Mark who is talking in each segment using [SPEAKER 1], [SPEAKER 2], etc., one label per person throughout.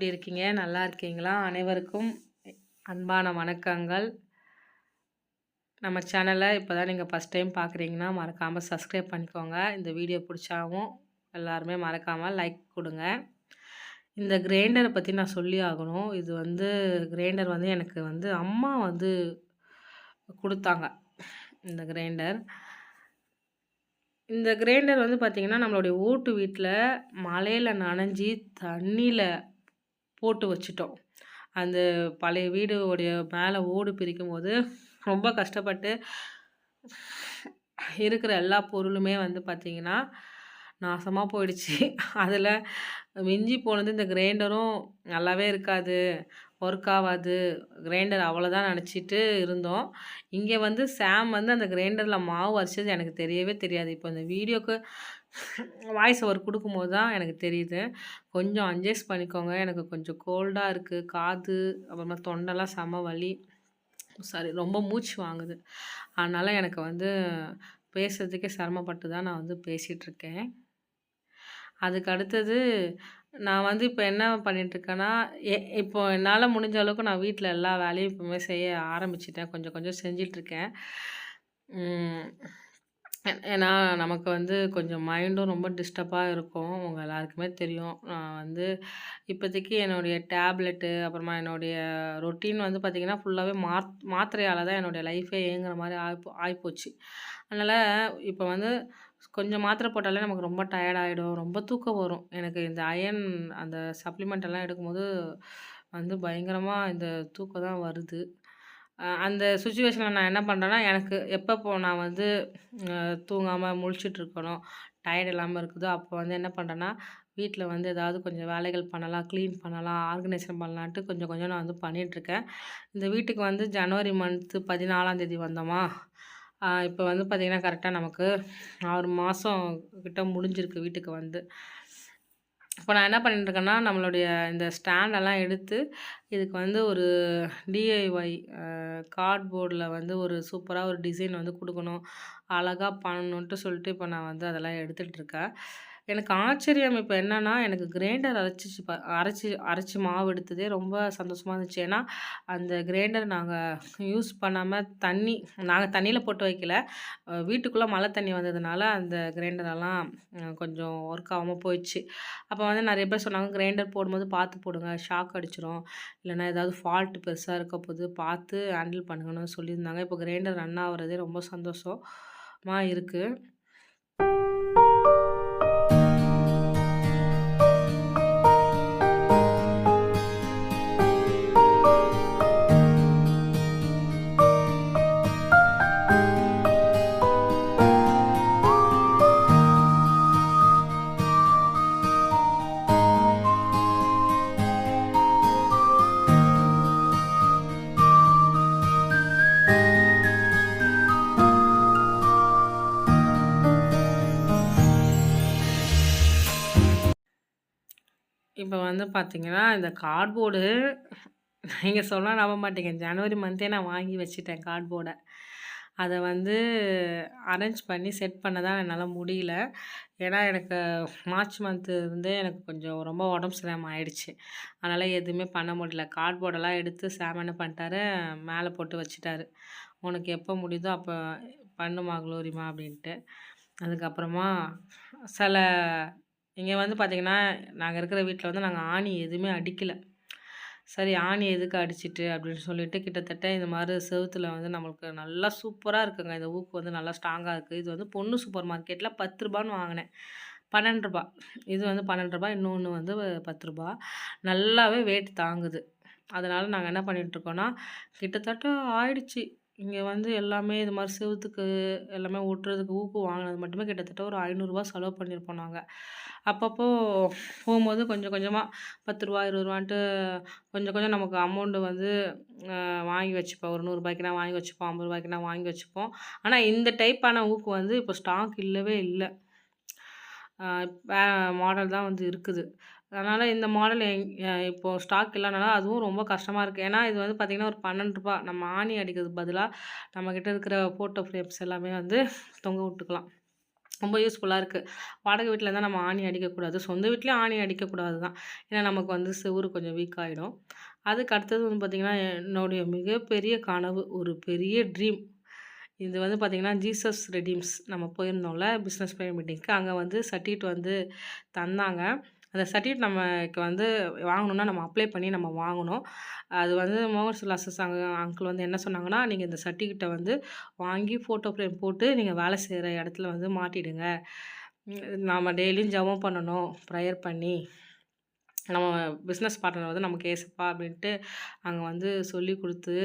[SPEAKER 1] எப்படி இருக்கீங்க? நல்லா இருக்கீங்களா? அனைவருக்கும் அன்பான வணக்கங்கள். நம்ம சேனலை இப்போ தான் நீங்கள் ஃபஸ்ட் டைம் பார்க்குறீங்கன்னா, மறக்காமல் சப்ஸ்கிரைப் பண்ணிக்கோங்க. இந்த வீடியோ பிடிச்சாவும் எல்லாருமே மறக்காமல் லைக் கொடுங்க இந்த கிரைண்டரை பற்றி நான் சொல்லி ஆகணும். இது வந்து கிரைண்டர் வந்து எனக்கு வந்து அம்மா வந்து கொடுத்தாங்க இந்த கிரைண்டர். இந்த கிரைண்டர் வந்து பார்த்திங்கன்னா நம்மளுடைய ஓட்டு வீட்டில் மலையில் நனைஞ்சி தண்ணியில் போட்டு வச்சுட்டோம். அந்த பழைய வீடு உடைய மேல ஓடு பிரிக்கும்போது, ரொம்ப கஷ்டப்பட்டு இருக்கிற எல்லா பொருளுமே வந்து பார்த்தீங்கன்னா, நாசமாக போயிடுச்சு. அதில் மிஞ்சி போனது இந்த கிரைண்டரும் நல்லாவே இருக்காது. ஒர்க் ஆகாது கிரைண்டர் அவ்வளோதான் நினச்சிட்டு இருந்தோம். இங்கே வந்து சாம் வந்து அந்த கிரைண்டரில் மாவு அரைச்சது எனக்கு தெரியவே தெரியாது. இப்போ இந்த வீடியோக்கு வாய்ஸ் ஓவர் கொடுக்கும்போது தான் எனக்கு தெரியுது. கொஞ்சம் அட்ஜஸ்ட் பண்ணிக்கோங்க. எனக்கு கொஞ்சம் கோல்டாக இருக்குது காது, அப்புறமா தொண்டெல்லாம் செம வலி. சாரி ரொம்ப மூச்சு வாங்குது. அதனால் எனக்கு வந்து பேசுகிறதுக்கே சிரமப்பட்டு தான் நான் வந்து பேசிகிட்ருக்கேன் அதுக்கு அடுத்தது நான் வந்து இப்போ என்ன பண்ணிகிட்ருக்கேன்னா எ இப்போ என்னால் முடிஞ்ச அளவுக்கு நான் வீட்டில் எல்லா வேலையும் இப்போவுமே செய்ய ஆரம்பிச்சிட்டேன் கொஞ்சம் கொஞ்சம் செஞ்சிட்ருக்கேன் ஏன்னா, நமக்கு வந்து கொஞ்சம் மைண்டும் ரொம்ப டிஸ்டர்பாக இருக்கும். அவங்க எல்லாருக்குமே தெரியும். நான் வந்து இப்போதைக்கு என்னுடைய டேப்லெட்டு, அப்புறமா என்னுடைய ரொட்டீன் வந்து பார்த்திங்கன்னா ஃபுல்லாகவே மாத் மாத்திரையால் தான் என்னுடைய லைஃபே ஏங்குற மாதிரி ஆயிப்போ ஆகிப்போச்சு அதனால் இப்போ வந்து கொஞ்சம் மாத்திரை போட்டாலே நமக்கு ரொம்ப டயர்டாகிடும் ரொம்ப தூக்கம் வரும். எனக்கு இந்த அயர்ன் அந்த சப்ளிமெண்ட் எல்லாம் எடுக்கும்போது வந்து பயங்கரமாக இந்த தூக்கம் தான் வருது. அந்த சுச்சுவேஷனில் நான் என்ன பண்ணுறேன்னா எனக்கு எப்பப்போ நான் வந்து தூங்காமல் முழிச்சிட்ருக்கணும் டயர்ட் இல்லாமல் இருக்குதோ, அப்போ வந்து என்ன பண்ணுறேன்னா வீட்டில் வந்து ஏதாவது கொஞ்சம் வேலைகள் பண்ணலாம், க்ளீன் பண்ணலாம், ஆர்கனைசேஷன் பண்ணலான்ட்டு கொஞ்சம் கொஞ்சம் நான் வந்து பண்ணிகிட்ருக்கேன் இந்த வீட்டுக்கு வந்து ஜனவரி மந்த்து 14ஆம் தேதி வந்தோமா, இப்போ வந்து பார்த்திங்கன்னா கரெக்டாக நமக்கு ஆறு மாதம் கிட்ட முடிஞ்சிருக்கு வீட்டுக்கு வந்து. இப்போ நான் என்ன பண்ணிட்டுருக்கேன்னா, நம்மளுடைய இந்த ஸ்டாண்டெல்லாம் எடுத்து, இதுக்கு வந்து ஒரு டிஐஒய் கார்ட்போர்டில் வந்து ஒரு சூப்பராக ஒரு டிசைன் வந்து கொடுக்கணும் அழகாக பண்ணணுன்ட்டு சொல்லிட்டு இப்போ நான் வந்து அதெல்லாம் எடுத்துகிட்ருக்கேன் எனக்கு ஆச்சரியம் இப்போ என்னென்னா எனக்கு கிரைண்டர் அரைச்சிச்சு ப அரைச்சி அரைச்சி மாவு எடுத்ததே ரொம்ப சந்தோஷமாக இருந்துச்சு. ஏன்னா, அந்த கிரைண்டர் நாங்கள் யூஸ் பண்ணாமல் தண்ணி நாங்கள் தண்ணியில் போட்டு வைக்கல. வீட்டுக்குள்ளே மழை தண்ணி வந்ததுனால, அந்த கிரைண்டரெல்லாம் கொஞ்சம் ஒர்க் ஆகாம போயிடுச்சு. அப்போ வந்து நிறைய பேர் சொன்னாங்க, "கிரைண்டர் போடும்போது பார்த்து போடுங்க. ஷாக் அடிச்சிடும் இல்லைன்னா ஏதாவது ஃபால்ட் பெருசாக இருக்க போது. பார்த்து ஹேண்டில் பண்ணுங்கன்னு" சொல்லியிருந்தாங்க. இப்போ கிரைண்டர் ரன் ஆகிறதே ரொம்ப சந்தோஷமாக இருக்குது இப்போ வந்து பார்த்திங்கன்னா இந்த கார்ட்போர்டு நீங்கள் சொன்னால் நம்ப மாட்டீங்க. ஜனவரி மந்த்தே நான் வாங்கி வச்சுட்டேன் கார்ட்போர்டை அதை வந்து அரேஞ்ச் பண்ணி செட் பண்ண தான் என்னால் முடியல. ஏன்னா, எனக்கு மார்ச் மந்த்து இருந்தே எனக்கு கொஞ்சம் ரொம்ப உடம்பு சரியாமல் ஆயிடுச்சு. அதனால் எதுவுமே பண்ண முடியல. கார்ட்போர்டெல்லாம் எடுத்து சாம் என்ன பண்ணிட்டாரு, மேலே போட்டு வச்சுட்டாரு. "உனக்கு எப்போ முடியுதோ அப்போ பண்ணுமா குளோரிமா" அப்படின்ட்டு. அதுக்கப்புறமா சில இங்கே வந்து பார்த்திங்கன்னா நாங்கள் இருக்கிற வீட்டில் வந்து நாங்கள் ஆணி எதுவுமே அடிக்கலை சரி ஆணி எதுக்கு அடிச்சிட்டு அப்படின்னு சொல்லிட்டு, கிட்டத்தட்ட இந்த மாதிரி செவத்தில் வந்து நம்மளுக்கு நல்லா சூப்பராக இருக்குங்க. இந்த ஊக்கு வந்து நல்லா ஸ்ட்ராங்காக இருக்குது இது வந்து பொண்ணு சூப்பர் மார்க்கெட்ல ரூ. 10ன்னு வாங்குனேன். ரூ. 12 இது வந்து ரூ. 12 இன்னொன்னு வந்து பத்து ரூபா நல்லாவே வெயிட் தாங்குது. அதனால் நாங்கள் என்ன பண்ணிகிட்ருக்கோன்னா கிட்டத்தட்ட ஆயிடுச்சு. இங்கே வந்து எல்லாமே இது மாதிரி செவுத்துக்கு எல்லாமே ஊட்டுறதுக்கு ஊக்கு வாங்கினது மட்டுமே கிட்டத்தட்ட ஒரு ஐநூறுரூவா செலவு பண்ணியிருப்போம் நாங்கள் அப்பப்போ போகும்போது கொஞ்சம் கொஞ்சமாக பத்து ரூபா இருபது ரூபான்ட்டு கொஞ்சம் கொஞ்சம் நமக்கு அமௌண்ட்டு வந்து வாங்கி வச்சுப்போம். ஒரு நூறுரூபாய்க்குனா வாங்கி வச்சுப்போம். ஐம்பது ரூபாய்க்குனா வாங்கி வச்சுப்போம். ஆனால் இந்த டைப்பான ஊக்கு வந்து இப்போ ஸ்டாக் இல்லவே இல்லை வேற மாடல் தான் வந்து இருக்குது. அதனால் இந்த மாடல் எங் இப்போது ஸ்டாக் இல்லனால அதுவும் ரொம்ப கஷ்டமாக இருக்குது ஏன்னா, இது வந்து பார்த்திங்கன்னா ஒரு பன்னெண்டு ரூபா நம்ம ஆணி அடிக்கிறதுக்கு பதிலாக நம்மக்கிட்ட இருக்கிற ஃபோட்டோ ஃப்ரேம்ஸ் எல்லாமே வந்து தொங்க விட்டுக்கலாம். ரொம்ப யூஸ்ஃபுல்லாக இருக்குது வாடகை வீட்டில் இருந்தால் நம்ம ஆணி அடிக்கக்கூடாது. சொந்த வீட்லேயும் ஆணி அடிக்கக்கூடாது தான் ஏன்னா நமக்கு வந்து செவுரு கொஞ்சம் வீக் ஆகிடும் அதுக்கு அடுத்தது வந்து பார்த்திங்கன்னா என்னுடைய மிகப்பெரிய கனவு ஒரு பெரிய ட்ரீம் இது வந்து பார்த்திங்கன்னா ஜீசஸ் ரெடீம்ஸ் நம்ம போயிருந்தோம்ல பிஸ்னஸ் ப்ரேயர் மீட்டிங்க்கு அங்கே வந்து சர்டிஃபிகேட் வந்து தந்தாங்க. அந்த சர்டிஃபிகேட் நமக்கு வந்து வாங்கணுன்னா நம்ம அப்ளை பண்ணி நம்ம வாங்கணும். அது வந்து மோகன் சுல்லாசஸ் அங்கே அங்கிள் வந்து என்ன சொன்னாங்கன்னா நீங்கள் இந்த சர்டிஃபிகேட்டை வந்து வாங்கி ஃபோட்டோ ஃப்ரேம் போட்டு நீங்கள் வேலை செய்கிற இடத்துல வந்து மாட்டிடுங்க. நாம் டெய்லியும் ஜபம் பண்ணணும் ப்ரேயர் பண்ணி நம்ம பிஸ்னஸ் பார்ட்னர் வந்து நமக்கு ஏசப்பா அப்படின்ட்டு அங்கே வந்து சொல்லி கொடுத்து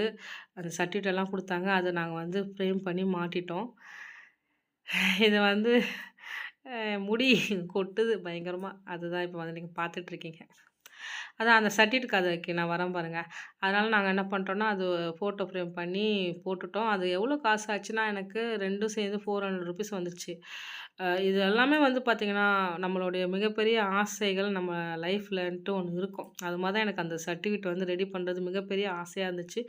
[SPEAKER 1] அந்த சர்டிஃபிகேட் எல்லாம் கொடுத்தாங்க. அதை நாங்கள் வந்து ஃப்ரேம் பண்ணி மாட்டிட்டோம். இதை வந்து முடி கொட்டுது பயங்கரமாக அதுதான் இப்போ வந்து நீங்கள் பார்த்துட்ருக்கீங்க அதான் அந்த சர்டிஃபிகேட் அதுக்கு நான் வரேன் பாருங்கள் அதனால் நாங்கள் என்ன பண்ணிட்டோன்னா அது ஃபோட்டோ ஃப்ரேம் பண்ணி போட்டுட்டோம். அது எவ்வளோ காசு ஆச்சுன்னா எனக்கு ரெண்டும் சேர்ந்து ஃபோர் ஹண்ட்ரட் ருபீஸ் வந்துச்சு. இது எல்லாமே வந்து பார்த்திங்கன்னா நம்மளுடைய மிகப்பெரிய ஆசைகள் நம்ம லைஃப்லன்ட்டு ஒன்று இருக்கும். அது மாதிரி தான் எனக்கு அந்த சர்டிஃபிகேட் வந்து ரெடி பண்ணுறது மிகப்பெரிய ஆசையாக இருந்துச்சு.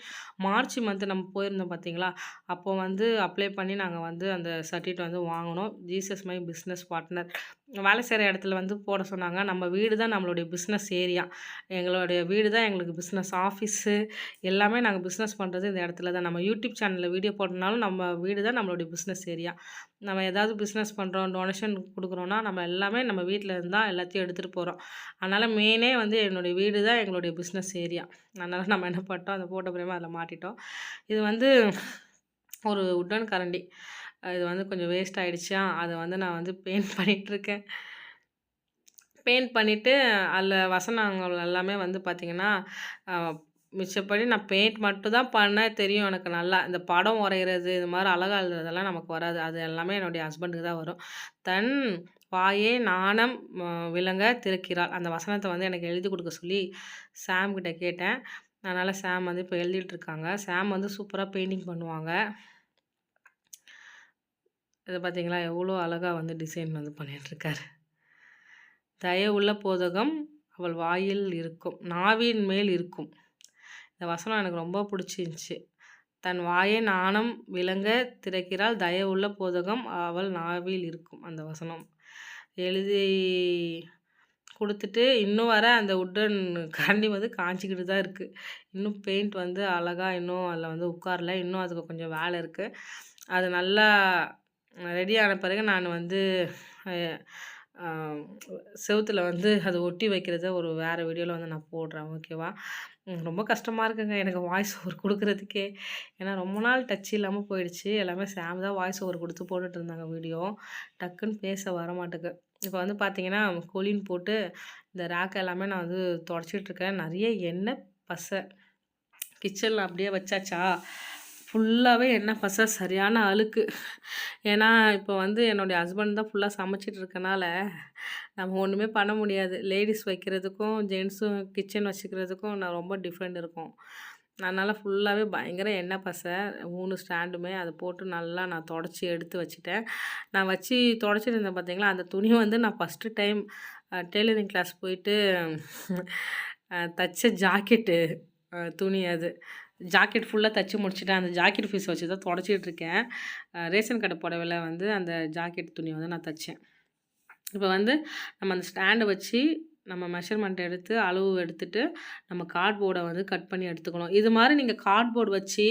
[SPEAKER 1] மார்ச் மந்த்து நம்ம போயிருந்தோம் பார்த்தீங்களா அப்போ வந்து அப்ளை பண்ணி நாங்கள் வந்து அந்த சர்டிஃபிகேட் வந்து வாங்கினோம். Jesus my business partner. வேலை செய்கிற இடத்துல வந்து போட சொன்னாங்க. நம்ம வீடு தான் நம்மளுடைய பிஸ்னஸ் ஏரியா எங்களுடைய வீடு தான் எங்களுக்கு பிஸ்னஸ் ஆஃபீஸு எல்லாமே நாங்கள் பிஸ்னஸ் பண்ணுறது இந்த இடத்துல தான். நம்ம யூடியூப் சேனலில் வீடியோ போட்டனாலும் நம்ம வீடு தான் நம்மளுடைய பிஸ்னஸ் ஏரியா நம்ம ஏதாவது பிஸ்னஸ் பண்ணுறோம் டொனேஷன் கொடுக்குறோன்னா நம்ம எல்லாமே நம்ம வீட்டில் இருந்தால் எல்லாத்தையும் எடுத்துகிட்டு போகிறோம் அதனால் மெயினே வந்து என்னுடைய வீடு தான் எங்களுடைய பிஸ்னஸ் ஏரியா அதனால் நம்ம என்ன பண்ணிட்டோம்? அந்த போட்ட பிரேமா அதில் மாட்டிட்டோம். இது வந்து ஒரு உட்டன் கரண்டி. இது வந்து கொஞ்சம் வேஸ்ட் ஆகிடுச்சா அதை வந்து நான் வந்து பெயிண்ட் பண்ணிகிட்ருக்கேன் பெயிண்ட் பண்ணிவிட்டு அதில் வசனங்கள் எல்லாமே வந்து பார்த்திங்கன்னா மிச்சப்படி நான் பெயிண்ட் மட்டும் தான் பண்ணேன் தெரியும் எனக்கு நல்லா. இந்த படம் வரைகிறது இது மாதிரி அழகாக எழுதுறதெல்லாம் நமக்கு வராது. அது எல்லாமே என்னுடைய ஹஸ்பண்டுக்கு தான் வரும். தன் வாயே நாணம் விளங்க திறக்கிறாள் அந்த வசனத்தை வந்து எனக்கு எழுதி கொடுக்க சொல்லி சாம்கிட்ட கேட்டேன். அதனால் சாம் வந்து இப்போ எழுதிட்டுருக்காங்க. சாம் வந்து சூப்பராக பெயிண்டிங் பண்ணுவாங்க. இதை பார்த்தீங்களா எவ்வளோ அழகாக வந்து டிசைன் வந்து பண்ணிகிட்ருக்காரு தயவுள்ள போதகம் அவள் வாயில் இருக்கும் நாவின் மேல் இருக்கும். இந்த வசனம் எனக்கு ரொம்ப பிடிச்சிருந்துச்சி. தன் வாயை நாணம் விளங்க திறக்கிறாள் தயவுள்ள போதகம் அவள் நாவில் இருக்கும் அந்த வசனம். எழுதி கொடுத்துட்டு இன்னும் வர அந்த உட்டன் கரண்டி வந்து காஞ்சிக்கிட்டு தான் இருக்குது இன்னும் பெயிண்ட் வந்து அழகாக இன்னும் அதில் வந்து உட்காரல இன்னும் அதுக்கு கொஞ்சம் வேலை இருக்குது அது நல்லா ரெடி ஆன பிறகு நான் வந்து செவுத்துல வந்து அதை ஒட்டி வைக்கிறத ஒரு வேறு வீடியோவில் வந்து நான் போடுறேன். ஓகேவா? ரொம்ப கஷ்டமாக இருக்குங்க எனக்கு வாய்ஸ் ஓவர் கொடுக்குறதுக்கே. ஏன்னா ரொம்ப நாள் டச் இல்லாமல் போயிடுச்சு. எல்லாமே சாம் தான் வாய்ஸ் ஓவர் கொடுத்து போட்டுட்டு இருந்தாங்க வீடியோ. டக்குன்னு பேச வர மாட்டேக்கு இப்போ வந்து பார்த்தீங்கன்னா கொலின் போட்டு இந்த ரேக் எல்லாமே நான் வந்து தொடச்சிட்ருக்கேன் நிறைய எண்ணெய் பசை. கிச்சனில் அப்படியே வச்சாச்சா? ஃபுல்லாகவே என்ன ஃபஸ்ட்டாக சரியான அழுக்கு. ஏன்னா இப்போ வந்து என்னுடைய ஹஸ்பண்ட் தான் ஃபுல்லாக சமைச்சிட்டு இருக்கனால நம்ம ஒன்றுமே பண்ண முடியாது. லேடிஸ் வைக்கிறதுக்கும் ஜென்ஸும் கிச்சன் வச்சுக்கிறதுக்கும் நான் ரொம்ப டிஃப்ரெண்ட் இருக்கும். அதனால் ஃபுல்லாகவே பயங்கர எண்ணெய் பசை மூணு ஸ்டாண்டுமே அதை போட்டு நல்லா நான் தொடச்சி எடுத்து வச்சுட்டேன். நான் வச்சு தொடச்சிட்டு இருந்தேன் பார்த்தீங்களா அந்த துணி வந்து நான் ஃபஸ்ட்டு டைம் டெய்லரிங் கிளாஸ் போயிட்டு தச்ச ஜாக்கெட்டு துணி அது. ஜாக்கெட் ஃபுல்லாக தச்சு முடிச்சுட்டேன் அந்த ஜாக்கெட் ஃபீஸ் வச்சு தான் தொடச்சிட்டு இருக்கேன். ரேஷன் கடை புடவையில் வந்து அந்த ஜாக்கெட் துணி வந்து நான் தைச்சேன். இப்போ வந்து நம்ம அந்த ஸ்டாண்டை வச்சு நம்ம மெஷர்மெண்ட் எடுத்து அளவு எடுத்துகிட்டு நம்ம கார்ட்போர்டை வந்து கட் பண்ணி எடுத்துக்கணும். இது மாதிரி நீங்கள் கார்ட்போர்டு வச்சு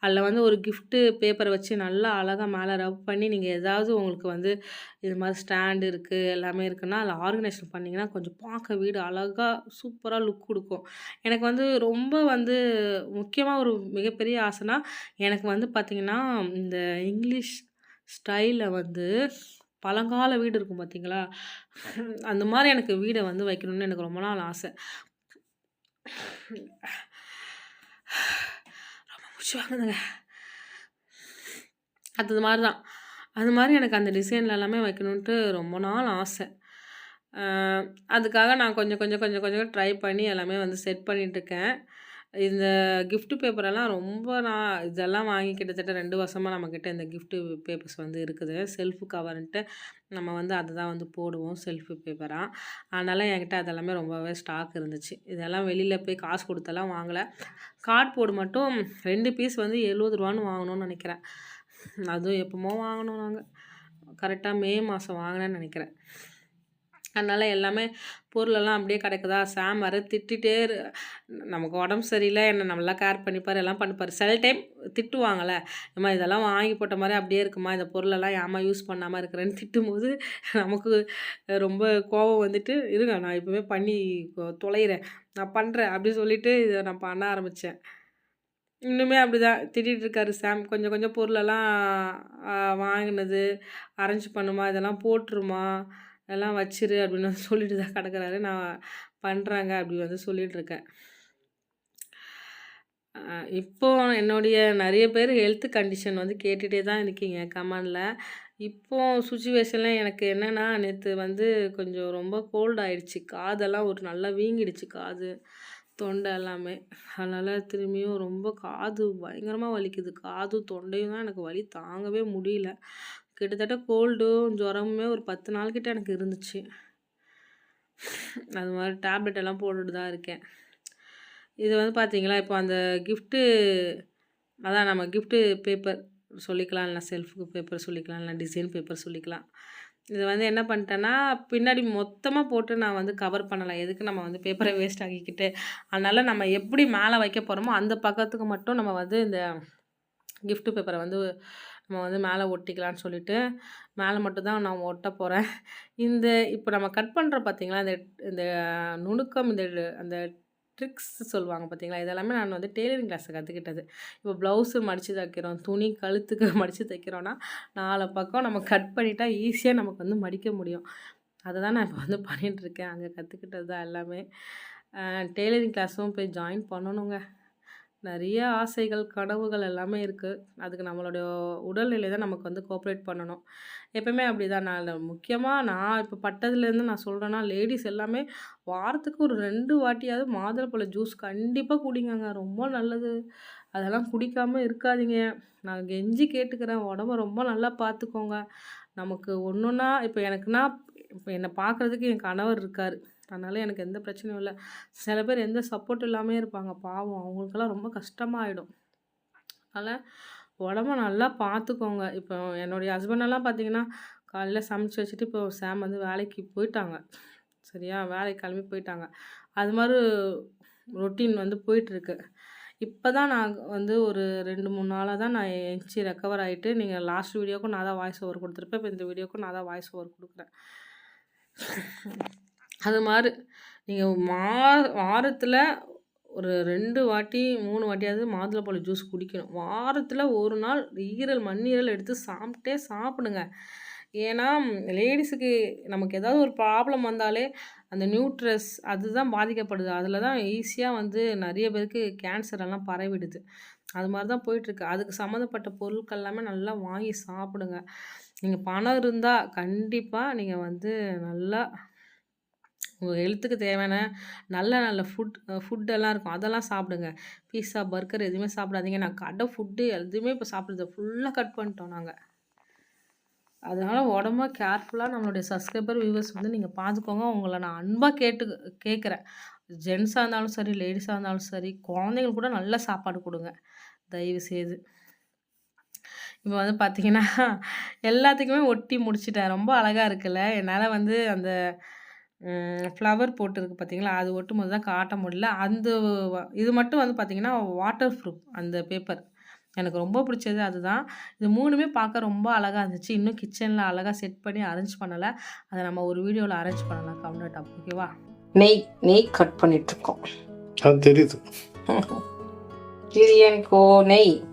[SPEAKER 1] அதில் வந்து ஒரு கிஃப்ட்டு பேப்பரை வச்சு நல்லா அழகாக மேலே ரப் பண்ணி நீங்கள் ஏதாவது உங்களுக்கு வந்து இது மாதிரி ஸ்டாண்டு இருக்குது எல்லாமே இருக்குன்னா அதில் ஆர்கனைசேஷன் பண்ணிங்கன்னா கொஞ்சம் பார்க்க வீடு அழகாக சூப்பராக லுக் கொடுக்கும். எனக்கு வந்து ரொம்ப வந்து முக்கியமாக ஒரு மிகப்பெரிய ஆசைனா எனக்கு வந்து பார்த்திங்கன்னா இந்த இங்கிலீஷ் ஸ்டைலில் வந்து பழங்கால வீடு இருக்கும் பார்த்தீங்களா அந்த மாதிரி எனக்கு வீடை வந்து வைக்கணும்னு எனக்கு ரொம்ப நாள் ஆசை. ரொம்ப மூச்சு வாங்குதுங்க அது மாதிரி தான். அது மாதிரி எனக்கு அந்த டிசைனில் எல்லாமே வைக்கணுன்ட்டு ரொம்ப நாள் ஆசை. அதுக்காக நான் கொஞ்சம் கொஞ்சம் கொஞ்சம் கொஞ்சம் ட்ரை பண்ணி எல்லாமே வந்து செட் பண்ணிகிட்ருக்கேன் இந்த கிஃப்ட்டு பேப்பரெல்லாம் ரொம்ப நான் இதெல்லாம் வாங்கி கிட்டத்தட்ட ரெண்டு வருஷமாக நம்மக்கிட்ட இந்த கிஃப்ட்டு பேப்பர்ஸ் வந்து இருக்குது. செல்ஃபு கவர்ன்ட்டு நம்ம வந்து அதை தான் வந்து போடுவோம் செல்ஃபு பேப்பராக அதனால் என்கிட்ட அதெல்லாமே ரொம்பவே ஸ்டாக் இருந்துச்சு. இதெல்லாம் வெளியில் போய் காசு கொடுத்தெல்லாம் வாங்கலை. கார்ட்போர்டு மட்டும் ரெண்டு பீஸ் வந்து எழுபது ரூபான்னு வாங்கணும்னு நினைக்கிறேன். அதுவும் எப்போமோ வாங்கணும் நாங்கள் கரெக்டாக மே மாதம் வாங்கினேன்னு நினைக்கிறேன். அதனால் எல்லாமே பொருளெல்லாம் அப்படியே கிடக்குதா? சாம் வர திட்டிகிட்டே நமக்கு உடம்பு சரியில்லை என்ன நம்மளா கேர் பண்ணிப்பார் எல்லாம் பண்ணிப்பார் சில டைம் திட்டுவாங்கள்ல ஏமா இதெல்லாம் வாங்கி போட்ட மாதிரி அப்படியே இருக்குமா? இந்த பொருளெல்லாம் ஏம்மா யூஸ் பண்ணாமல் இருக்கிறேன்னு திட்டும்போது நமக்கு ரொம்ப கோபம் வந்துட்டு இருங்க நான் இப்போவே பண்ணி தொலைகிறேன் நான் பண்ணுறேன் அப்படி சொல்லிவிட்டு இதை நான் பண்ண ஆரம்பித்தேன் இன்னுமே அப்படிதான். திட்டிகிட்டு இருக்காரு சாம். கொஞ்சம் கொஞ்சம் பொருளெல்லாம் வாங்கினது அரேஞ்ச் பண்ணுமா? இதெல்லாம் போட்டுருமா? எல்லாம் வச்சிரு அப்படின்னு வந்து சொல்லிட்டு தான் கிடக்குறாரு. நான் பண்ணுறாங்க அப்படி வந்து சொல்லிகிட்ருக்கேன் இப்போ என்னுடைய நிறைய பேர் ஹெல்த் கண்டிஷன் வந்து கேட்டுகிட்டே தான் இருக்கீங்க கமெண்டில் இப்போ சுச்சுவேஷனில் எனக்கு என்னென்னா நேற்று வந்து கொஞ்சம் ரொம்ப கோல்ட் ஆயிடுச்சு. காதெல்லாம் ஒரு நல்லா வீங்கிடுச்சு. காது தொண்டை எல்லாமே. அதனால் திரும்பியும் ரொம்ப காது பயங்கரமாக வலிக்குது. காது தொண்டையும் தான் எனக்கு வலி தாங்கவே முடியல. கிட்டத்தட்ட கோல்டும் ஜுரமுமே ஒரு பத்து நாள் கிட்ட எனக்கு இருந்துச்சு. அது மாதிரி டேப்லெட் எல்லாம் போட்டுட்டு தான் இருக்கேன். இது வந்து பார்த்தீங்களா இப்போ அந்த கிஃப்ட்டு அதான் நம்ம கிஃப்ட்டு பேப்பர் சொல்லிக்கலாம் இல்லை செல்ஃபுக்கு பேப்பர் சொல்லிக்கலாம் இல்லை டிசைன் பேப்பர் சொல்லிக்கலாம். இது வந்து என்ன பண்ணிட்டேன்னா பின்னாடி மொத்தமாக போட்டு நான் வந்து கவர் பண்ணலாம் எதுக்கு நம்ம வந்து பேப்பரை வேஸ்ட் ஆக்கிக்கிட்டு? அதனால் நம்ம எப்படி மேலே வைக்க போகிறோமோ அந்த பக்கத்துக்கு மட்டும் நம்ம வந்து இந்த கிஃப்ட் பேப்பரை வந்து நம்ம வந்து மேலே ஒட்டிக்கலாம்னு சொல்லிட்டு மேலே மட்டும்தான் நான் ஒட்ட போகிறேன் இந்த இப்போ நம்ம கட் பண்ணுற பார்த்திங்களா இந்த இந்த நுணுக்கம் இந்த அந்த ட்ரிக்ஸ் சொல்லுவாங்க பார்த்தீங்களா இதெல்லாமே நான் வந்து டெய்லரிங் கிளாஸை கற்றுக்கிட்டது இப்போ ப்ளவுஸு மடித்து தைக்கிறோம் துணி கழுத்துக்கு மடித்து தைக்கிறோன்னா நாலு பக்கம் நம்ம கட் பண்ணிட்டா ஈஸியாக நமக்கு வந்து மடிக்க முடியும். அதை தான் நான் இப்போ வந்து பண்ணிகிட்ருக்கேன் அங்கே கற்றுக்கிட்டது தான் எல்லாமே டெய்லரிங் கிளாஸும் போய் ஜாயின் பண்ணணுங்க. நிறைய ஆசைகள் கனவுகள் எல்லாமே இருக்குது அதுக்கு நம்மளுடைய உடல்நிலை தான் நமக்கு வந்து கோஆப்ரேட் பண்ணணும். எப்போயுமே அப்படி தான் நான் முக்கியமாக நான் இப்போ பட்டதுலேருந்து நான் சொல்கிறேன்னா லேடிஸ் எல்லாமே வாரத்துக்கு ஒரு ரெண்டு வாட்டியாவது மாதுளப்பழ ஜூஸ் கண்டிப்பாக குடிங்கங்க. ரொம்ப நல்லது. அதெல்லாம் குடிக்காமல் இருக்காதீங்க. நான் கெஞ்சி கேட்டுக்கிறேன். உடம்ப ரொம்ப நல்லா பார்த்துக்கோங்க நமக்கு ஒன்றுன்னா இப்போ எனக்குன்னா இப்போ என்னை பார்க்குறதுக்கு என் கணவர் இருக்கார். அதனால் எனக்கு எந்த பிரச்சனையும் இல்லை. சில பேர் எந்த சப்போர்ட் இல்லாமே இருப்பாங்க. பாவம் அவங்களுக்கெல்லாம் ரொம்ப கஷ்டமாயிடும். அதனால் உடம்ப நல்லா பார்த்துக்கோங்க இப்போ என்னுடைய ஹஸ்பண்டெல்லாம் பார்த்தீங்கன்னா காலையில் சமைச்சு வச்சுட்டு இப்போ சாம் வந்து வேலைக்கு போயிட்டாங்க. சரியா? வேலைக்கு கிளம்பி போயிட்டாங்க. அது மாதிரி ரொட்டீன் வந்து போயிட்டுருக்கு. இப்போ தான் நான் வந்து ஒரு ரெண்டு மூணு நாளாக தான் நான் எஞ்சி ரெக்கவர் ஆகிட்டு நீங்கள் லாஸ்ட் வீடியோக்கும் நான் தான் வாய்ஸ் ஓவர் கொடுத்துருப்பேன். இப்போ இந்த வீடியோக்கும் நான் தான் வாய்ஸ் ஓவர் கொடுக்குறேன். அது மாதிரி நீங்கள் மா வாரத்தில் ஒரு ரெண்டு வாட்டி மூணு வாட்டியாவது மாதுளப்பழ ஜூஸ் குடிக்கணும். வாரத்தில் ஒரு நாள் ஈரல் மண்ணீரல் எடுத்து சாப்பிட்டே சாப்பிடுங்க. ஏன்னா லேடிஸுக்கு நமக்கு ஏதாவது ஒரு ப்ராப்ளம் வந்தாலே அந்த நியூட்ரஸ் அதுதான் பாதிக்கப்படுது. அதில் தான் ஈஸியாக வந்து நிறைய பேருக்கு கேன்சர் எல்லாம் பரவிடுது. அது மாதிரி தான் போயிட்டுருக்கு. அதுக்கு சம்மந்தப்பட்ட பொருட்கள் எல்லாமே நல்லா வாங்கி சாப்பிடுங்க. நீங்கள் பணம் இருந்தால் கண்டிப்பாக நீங்கள் வந்து நல்லா உங்கள் ஹெல்த்துக்கு தேவையான நல்ல நல்ல ஃபுட் ஃபுட்டெல்லாம் இருக்கும். அதெல்லாம் சாப்பிடுங்க. பீஸா பர்கர் எதுவுமே சாப்பிடாதீங்க. நான் கடை ஃபுட்டு எதுவுமே இப்போ சாப்பிட்றது ஃபுல்லாக கட் பண்ணிட்டோம் நாங்கள் அதனால் உடம்ப கேர்ஃபுல்லாக நம்மளுடைய சப்ஸ்கிரைபர் வியூவர்ஸ் வந்து நீங்கள் பார்த்துக்கோங்க உங்களை நான் அன்பாக கேட்டு கேட்குறேன் ஜென்ஸாக இருந்தாலும் சரி லேடிஸாக இருந்தாலும் சரி குழந்தைங்களுக்கு கூட நல்ல சாப்பாடு கொடுங்க. தயவு செய்து. இப்போ வந்து பார்த்தீங்கன்னா எல்லாத்துக்குமே ஒட்டி முடிச்சிட்டேன். ரொம்ப அழகாக இருக்குல்ல. என்னால் வந்து அந்த ஃப்ளவர் போட்டிருக்கு பார்த்தீங்களா? அது ஒட்டும் போது தான் காட்ட முடியல. அந்த இது மட்டும் வந்து பார்த்தீங்கன்னா வாட்டர் ப்ரூஃப் அந்த பேப்பர் எனக்கு ரொம்ப பிடிச்சது அதுதான். இது மூணுமே பார்க்க ரொம்ப அழகாக இருந்துச்சு. இன்னும் கிச்சனில் அழகாக செட் பண்ணி அரேஞ்ச் பண்ணலை. அதை நம்ம ஒரு வீடியோவில் அரேஞ்ச் பண்ணலாம் கவுண்டர் டாப். ஓகேவா
[SPEAKER 2] நெய் நெய் கட் பண்ணிட்டு இருக்கோம்
[SPEAKER 3] அது தெரியுது.
[SPEAKER 2] இது எனக்கு நெய்?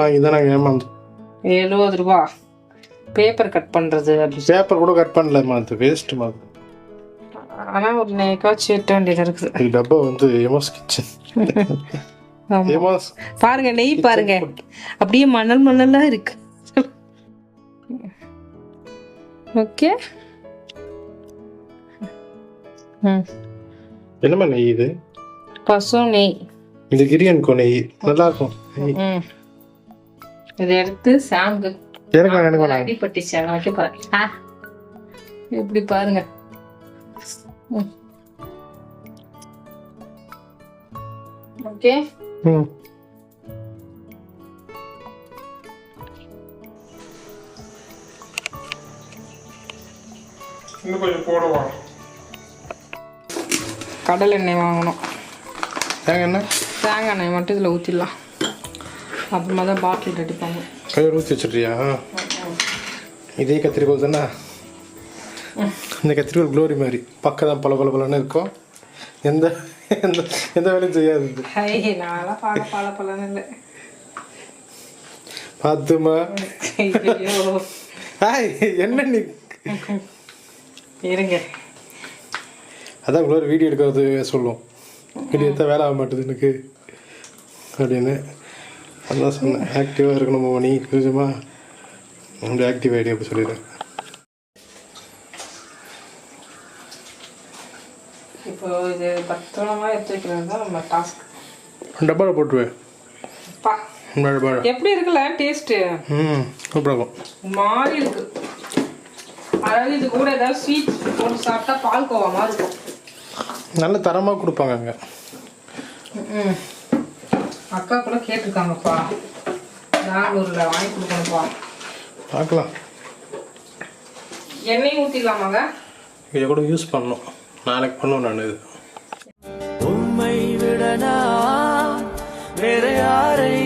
[SPEAKER 3] வாங்கி தான் நாங்கள் ஏமாந்தோம்.
[SPEAKER 2] எழுபது ரூபா. பேப்பர் கட் பண்றது அப்படி.
[SPEAKER 3] பேப்பர் கூட கட் பண்ணலம்மா அது வேஸ்ட் மாதிரி
[SPEAKER 2] ஆனா ஒரு நெய்க்காச்சும் எட்ட வேண்டியது இருக்குது.
[SPEAKER 3] இது டப்பா வந்து எமோஸ் கிச்சன். எமோஸ்
[SPEAKER 2] பாருங்க நெய் பாருங்க. அப்படியே மணல் மணலா இருக்கு. ஓகே.
[SPEAKER 3] என்னம்மா நெய் இது?
[SPEAKER 2] பசு நெய்.
[SPEAKER 3] இது கிரியன்கோ நெய். நல்லா இருக்கும்
[SPEAKER 2] இதை எடுத்து சாம்க்கு
[SPEAKER 3] எனக்கு எனக்கு
[SPEAKER 2] அடிப்பட்டுச்சு வைக்க பாருங்க இப்படி பாருங்க. ஓகே.
[SPEAKER 3] ம். இன்னும் கொஞ்சம்
[SPEAKER 1] கடல் எண்ணெய் வாங்கணும்.
[SPEAKER 3] தேங்காய் எண்ணெய்?
[SPEAKER 1] தேங்காய் எண்ணெய் மட்டும் இதில் ஊற்றிடலாம் அப்புறமா தான் பாட்டில் ரெடி பண்ணுவோம்
[SPEAKER 3] கையில் ஊற்றி வச்சுட்றியா இதே கத்திரிக்கோல் தானே இந்த கத்திரிக்கோல் க்ளோரி மாதிரி. பக்கம் தான் பல பல பலன்னு இருக்கும். எந்த எந்த எந்த வேலையும் செய்யாது பார்த்துமா என்ன நீ?
[SPEAKER 1] இருங்க.
[SPEAKER 3] அதான் க்ளோரி வீடியோ எடுக்கிறது சொல்லும். வீடியோ எடுத்தால் வேலை ஆக மாட்டுது எனக்கு. அப்படின்னு. அதான் சொன்னேன். ஆக்டிவாக இருக்கணும் நீ கொஞ்சமா உங்க ஆக்டிவ் ஐடியா அப்படி சொல்லிடுறேன்
[SPEAKER 1] இப்போ இது பத்திரமா எடுத்து வைக்கிறது தான் நம்ம டாஸ்க்
[SPEAKER 3] டப்பாவில் போட்டுருவேன்
[SPEAKER 1] எப்படி இருக்குல்ல? டேஸ்ட்டு
[SPEAKER 3] ம் சூப்பராக
[SPEAKER 1] மாறி இருக்கு. அதாவது இது கூட ஏதாவது ஸ்வீட் போட்டு சாப்பிட்டா பால் கோவா மாதிரி இருக்கும்.
[SPEAKER 3] நல்ல தரமாக கொடுப்பாங்க அங்கே.
[SPEAKER 1] ம். அக்கா கூட கேட்டிருக்காங்கப்பா. பெங்களூர்ல வாங்கி கொடுக்கணும்ப்பா.
[SPEAKER 3] பார்க்கலாம்.
[SPEAKER 1] எண்ணெய் ஊற்றிடலாமாங்க
[SPEAKER 3] இதை கூட யூஸ் பண்ணணும். நாளைக்கு பண்ணுவேன் நான் இது.
[SPEAKER 4] உம்மை விட நான் வேற யாரை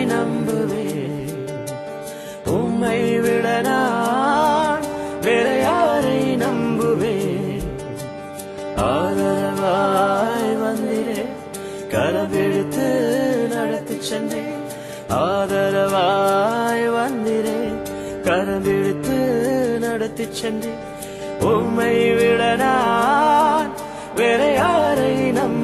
[SPEAKER 4] எடுத்து சென்று உம்மை விட நான் வேற யாரை நம்ப